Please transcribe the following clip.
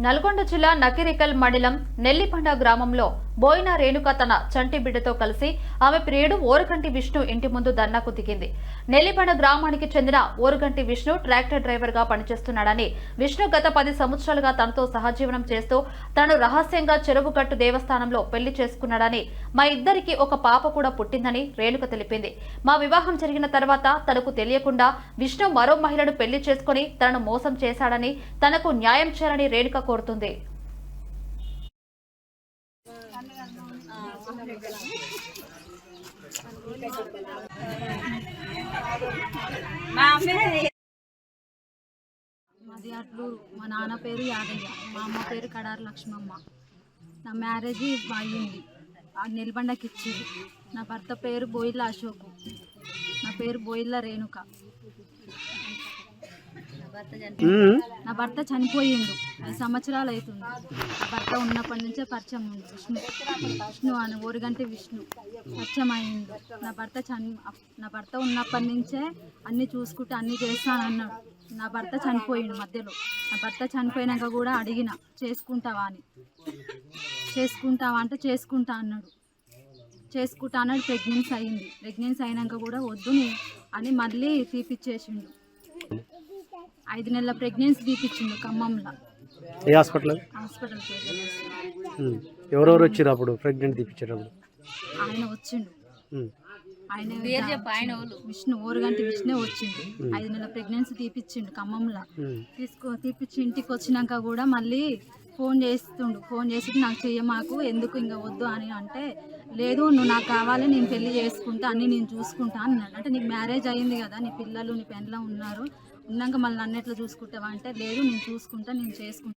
నల్గొండ జిల్లా నకిరికల్ మండలం నెల్లిపండ గ్రామంలో బోయిన రేణుక తన చంటి బిడ్డతో కలిసి ఆమె ప్రియుడు ఓరుగంటి విష్ణు ఇంటి ముందు ధర్నాకు దిగింది. నెల్లిపండ గ్రామానికి చెందిన ఓరుగంటి విష్ణు ట్రాక్టర్ డ్రైవర్గా పనిచేస్తున్నాడని విష్ణు గత పది సంవత్సరాలుగా తనతో సహజీవనం చేస్తూ తను రహస్యంగా చెరువుగట్టు దేవస్థానంలో పెళ్ళి చేసుకున్నాడని మా ఇద్దరికి ఒక పాప కూడా పుట్టిందని రేణుక తెలిపింది. మా వివాహం జరిగిన తర్వాత తనకు తెలియకుండా విష్ణు మరో మహిళను పెళ్ళి చేసుకుని తనను మోసం చేశాడని తనకు న్యాయం చేయాలని రేణుక కోరుతుంది. మాది అట్లు మా నాన్న పేరు యాదయ్య మా అమ్మ పేరు కడారు లక్ష్మమ్మ. నా మ్యారేజ్ అయ్యింది ఆ నిలబండకి ఇచ్చింది నా భర్త పేరు బోయిల్ల అశోకు. నా పేరు బోయిల్ల రేణుక. నా భర్త చనిపోయిండు. ఐదు సంవత్సరాలు అవుతుంది. నా భర్త ఉన్నప్పటి నుంచే పరిచయం ఉంది. విష్ణు. విష్ణు అని ఊరిగంటే విష్ణు. పరిచయం అయిండు నా భర్త చని నా భర్త ఉన్నప్పటి నుంచే అన్ని చూసుకుంటే అన్ని చేస్తాను అన్నాడు నా భర్త చనిపోయిండు మధ్యలో. నా భర్త చనిపోయినాక కూడా అడిగిన చేసుకుంటావా అని? చేసుకుంటావా అంటే చేసుకుంటా అన్నాడు. చేసుకుంటా అన్నాడు. ప్రెగ్నెన్సీ అయింది. ప్రెగ్నెన్సీ అయినాక కూడా వద్దు అని మళ్ళీ తీపిచ్చేసిండు. ఐదు నెలల ప్రెగ్నెన్సీ తీపిచ్చిండు ఖమ్మంలో. ఏ హాస్పిటల్ హాస్పిటల్. ఎవరెవరు వచ్చారు అప్పుడు ప్రెగ్నెంట్ తీపించేటప్పుడు ఆయన వచ్చిండు. ఉమ్. ఆయన విష్ణు ఓరుగంటి విష్ణు వచ్చిండు. ఐదు నెలల ప్రెగ్నెన్సీ తీపిచ్చిండు ఖమ్మంలో. తీసుకో తీపిచ్చి ఇంటికి వచ్చినాక కూడా మళ్ళీ ఫోన్ చేస్తుండు. ఫోన్ చేసి నాకు చెయ్య మాకు ఎందుకు ఇంకా వద్దు అని అంటే లేదు నువ్వు నాకు కావాలి నేను పెళ్ళి చేసుకుంటా అన్ని నేను చూసుకుంటా అన్నాడు. అంటే నీకు మ్యారేజ్ అయింది కదా నీ పిల్లలు నీ పెండ్లం ఉన్నారు ఉన్నాక మళ్ళీ నన్ను ఎట్లా చూసుకుంటావా అంటే లేదు నేను చూసుకుంటా నేను చేసుకుంటా.